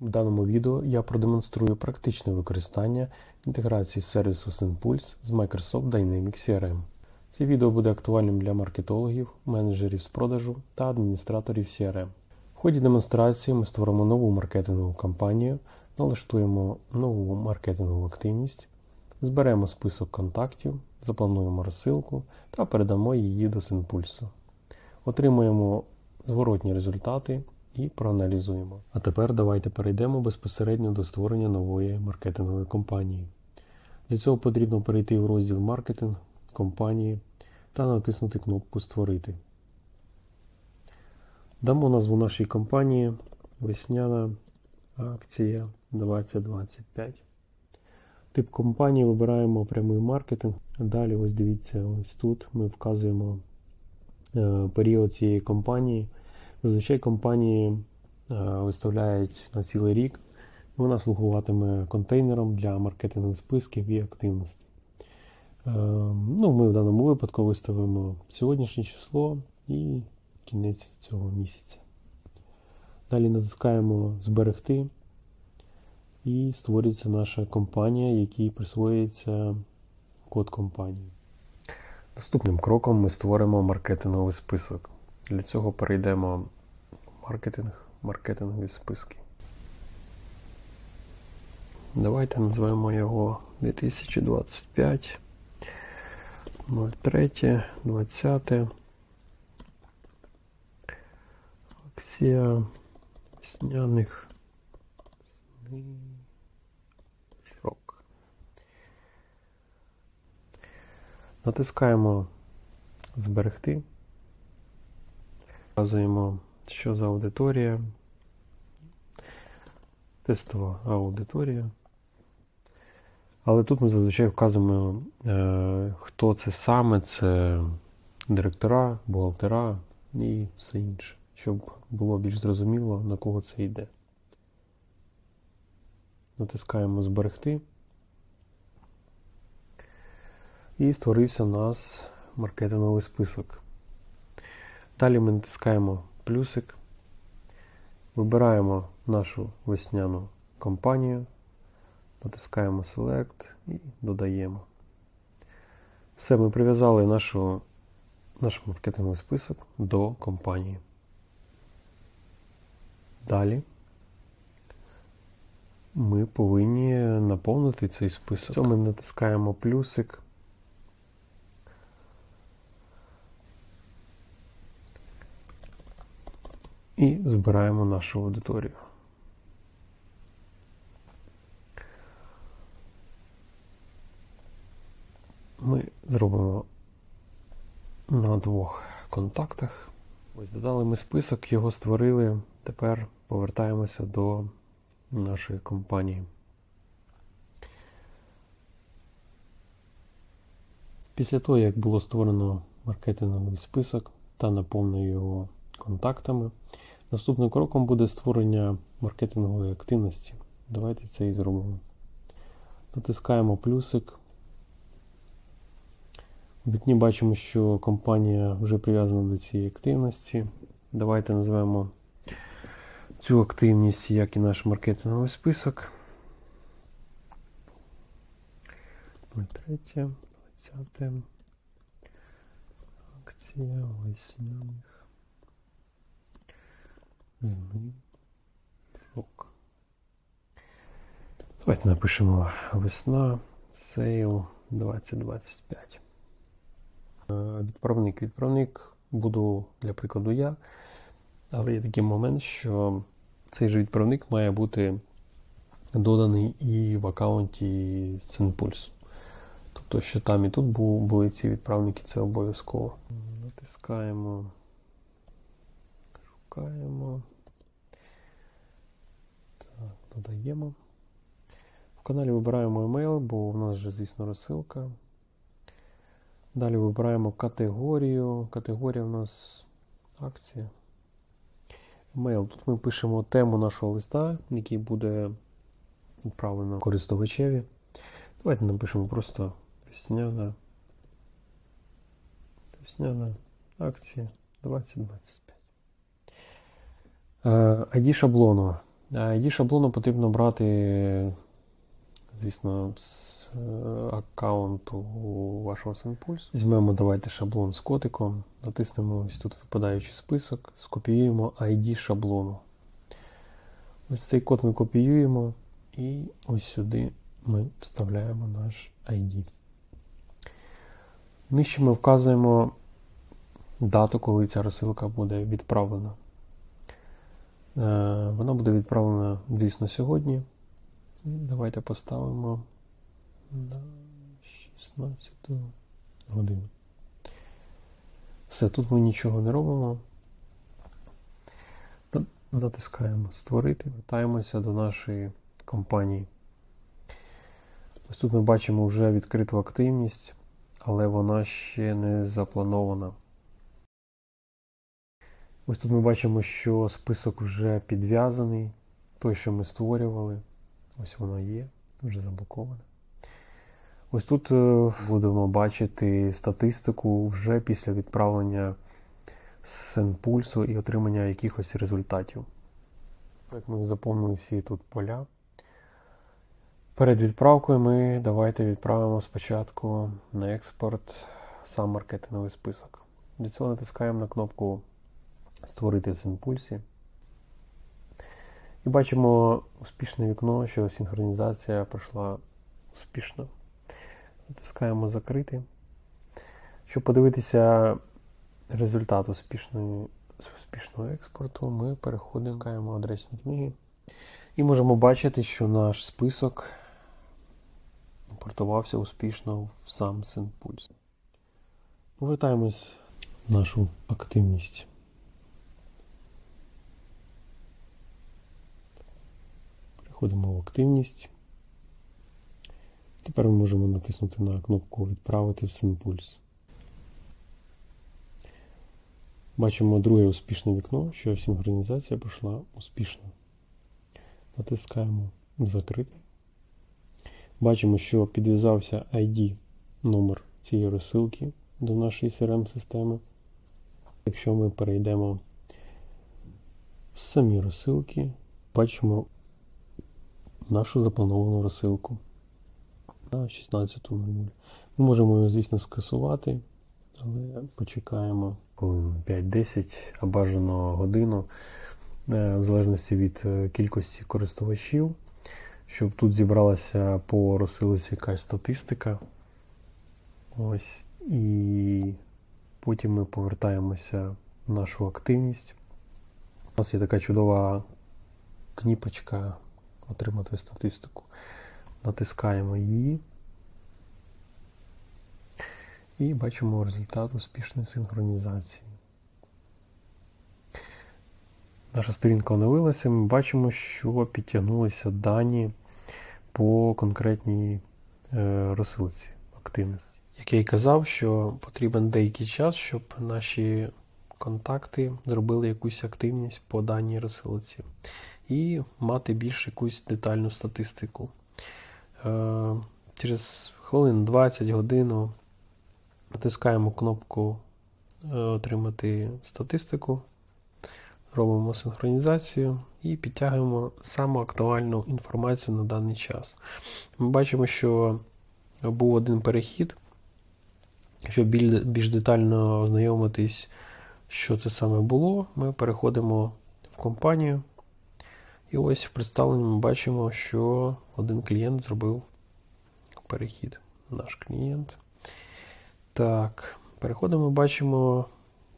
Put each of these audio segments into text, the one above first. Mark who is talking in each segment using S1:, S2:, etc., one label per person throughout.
S1: В даному відео я продемонструю практичне використання інтеграції сервісу SendPulse з Microsoft Dynamics CRM. Це відео буде актуальним для маркетологів, менеджерів з продажу та адміністраторів CRM. В ході демонстрації ми створимо нову маркетингову кампанію, налаштуємо нову маркетингову активність, зберемо список контактів, заплануємо розсилку та передамо її до SendPulse. Отримуємо зворотні результати і проаналізуємо. А тепер давайте перейдемо безпосередньо до створення нової маркетингової компанії. Для цього потрібно перейти в розділ Маркетинг компанії та натиснути кнопку Створити. Дамо назву нашій компанії Весняна акція 2025. Тип компанії вибираємо прямий маркетинг. Далі, ось дивіться, ось тут ми вказуємо е, період цієї компанії. Зазвичай компанії е, виставляють на цілий рік. Вона слугуватиме контейнером для маркетингових списків і активностей. Е, Ну, ми в даному випадку виставимо сьогоднішнє число і кінець цього місяця. Далі натискаємо Зберегти і створюється наша компанія, якій присвоюється код компанії. Наступним кроком ми створимо маркетинговий список. Для цього перейдемо в маркетинг, маркетингові списки. Давайте назвемо його 2025 03 20 акція весняних знижок. Натискаємо зберегти. Вказуємо, що за аудиторія. Тестова аудиторія. Але тут ми зазвичай вказуємо, е, хто це саме, це директора, бухгалтера і все інше, щоб було більш зрозуміло, на кого це йде. Натискаємо Зберегти. І створився у нас маркетинговий список. Далі ми натискаємо плюсик, вибираємо нашу весняну компанію, натискаємо Select і додаємо. Все, ми прив'язали нашу, наш маркетинговий список до компанії. Далі ми повинні наповнити цей список. Ми натискаємо плюсик. І збираємо нашу аудиторію. Ми зробимо на двох контактах. Ось додали ми список, його створили. Тепер повертаємося до нашої компанії. Після того, як було створено маркетинговий список та наповнено його контактами, наступним кроком буде створення маркетингової активності. Давайте це і зробимо. Натискаємо плюсик. В вікні бачимо, що компанія вже прив'язана до цієї активності. Давайте назвемо цю активність, як і наш маркетинговий список. 03, 20. Акція весняних знижок. Давайте напишемо весна, сейл 2025. Е, Відправник. Відправник буду для прикладу я. Але є такий момент, що цей же відправник має бути доданий і в аккаунті SendPulse. Тобто, що там і тут були ці відправники, це обов'язково. Натискаємо, шукаємо. Так, додаємо. В каналі вибираємо email, бо в нас вже, звісно, розсилка. Далі вибираємо категорію. Категорія у нас акція. Mail. Тут ми пишемо тему нашого листа, який буде відправлено користувачеві. Давайте напишемо просто весняна. Весняна акція Е, ID шаблону. Е, ID шаблону потрібно брати, звісно, з е, аккаунту вашого Сенпульс. Візьмемо, давайте шаблон з котиком, натиснемо ось тут випадаючий список, скопіюємо ID шаблону. Ось цей код ми копіюємо і ось сюди ми вставляємо наш ID. Нижче ми вказуємо дату, коли ця розсилка буде відправлена. Е, вона буде відправлена дійсно сьогодні. Давайте поставимо на 16 годину. Все, тут ми нічого не робимо. Натискаємо Створити, вертаємося до нашої компанії. Ось тут ми бачимо вже відкриту активність, але вона ще не запланована. Ось тут ми бачимо, що список вже підв'язаний. Той, що ми створювали, ось воно є, вже заблоковане. Ось тут е, будемо бачити статистику вже після відправлення сенпульсу і отримання якихось результатів. Так, ми заповнили всі тут поля. Перед відправкою ми давайте відправимо спочатку на експорт сам маркетинговий список. Для цього натискаємо на кнопку створити з імпульсі. І бачимо успішне вікно, що синхронізація пройшла успішно. Натискаємо закрити. Щоб подивитися результат успішної, успішного експорту, ми переходимо адресні книги і можемо бачити, що наш список імпортувався успішно в сам Синпульс. Повертаємось в нашу активність. Входимо в активність. Тепер ми можемо натиснути на кнопку Відправити в Синпульс. Бачимо друге успішне вікно, що синхронізація пішла успішно. Натискаємо Закрити. Бачимо, що підв'язався ID номер цієї розсилки до нашої CRM-системи. Якщо ми перейдемо в самі розсилки, бачимо нашу заплановану розсилку на 16.00. Ми можемо її, звісно, скасувати, але почекаємо 5-10, а бажано годину, е, в залежності від е, кількості користувачів, щоб тут зібралася по розсилці якась статистика. Ось. І потім ми повертаємося в нашу активність. У нас є така чудова кніпочка отримати статистику. Натискаємо її. І бачимо результат успішної синхронізації. Наша сторінка оновилася, ми бачимо, що підтягнулися дані по конкретній е, розсилці активності. Як я і казав, що потрібен деякий час, щоб наші контакти, зробили якусь активність по даній розсилці і мати більш якусь детальну статистику. Е, через хвилин 20 годину натискаємо кнопку е, Отримати статистику, робимо синхронізацію і підтягуємо саму актуальну інформацію на даний час. Ми бачимо, що був один перехід. Щоб більш детально ознайомитись що це саме було, ми переходимо в компанію. І ось в представленні ми бачимо, що один клієнт зробив перехід. Наш клієнт. Так, переходимо, бачимо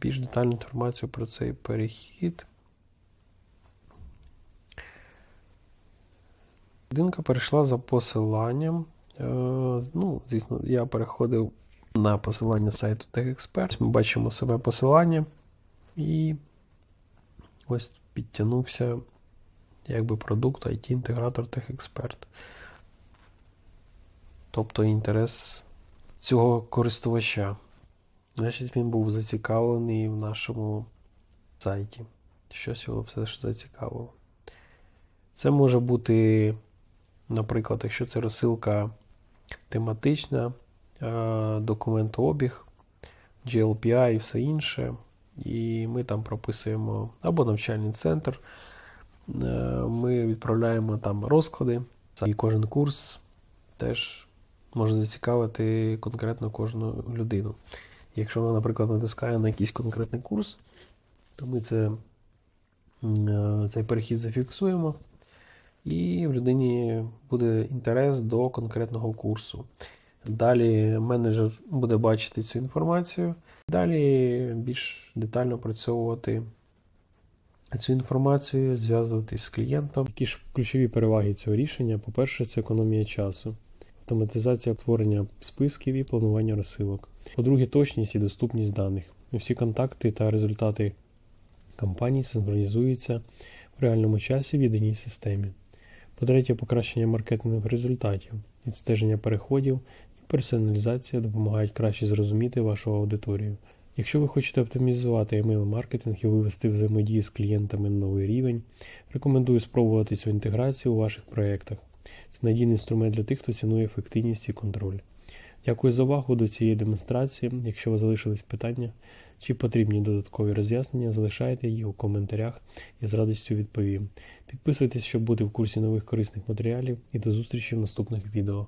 S1: більш детальну інформацію про цей перехід. Людинка перейшла за посиланням. Е, ну, Звісно, я переходив на посилання сайту TechExpert. Ми бачимо себе посилання і ось підтягнувся якби продукт IT-інтегратор TechExpert. Тобто інтерес цього користувача. Значить, він був зацікавлений в нашому сайті. Щось його все ж зацікавило. Це може бути, наприклад, якщо це розсилка тематична, Е, документообіг, GLPI і все інше. І ми там прописуємо або навчальний центр. Е, ми відправляємо там розклади. І кожен курс теж може зацікавити конкретно кожну людину. Якщо вона, наприклад, натискає на якийсь конкретний курс, то ми це, е, цей перехід зафіксуємо, і в людині буде інтерес до конкретного курсу. Далі менеджер буде бачити цю інформацію, далі більш детально опрацьовувати цю інформацію, зв'язуватись з клієнтом. Які ж ключові переваги цього рішення? По-перше, це економія часу, автоматизація створення списків і планування розсилок. По-друге, точність і доступність даних. Всі контакти та результати кампаній синхронізуються в реальному часі в єдиній системі. По-третє, покращення маркетингових результатів, відстеження переходів персоналізація допомагають краще зрозуміти вашу аудиторію. Якщо ви хочете оптимізувати email-маркетинг і вивести взаємодію з клієнтами на новий рівень, рекомендую спробувати цю інтеграцію у ваших проєктах. Це надійний інструмент для тих, хто цінує ефективність і контроль. Дякую за увагу до цієї демонстрації. Якщо у вас залишились питання чи потрібні додаткові роз'яснення, залишайте їх у коментарях і з радістю відповім. Підписуйтесь, щоб бути в курсі нових корисних матеріалів і до зустрічі в наступних відео.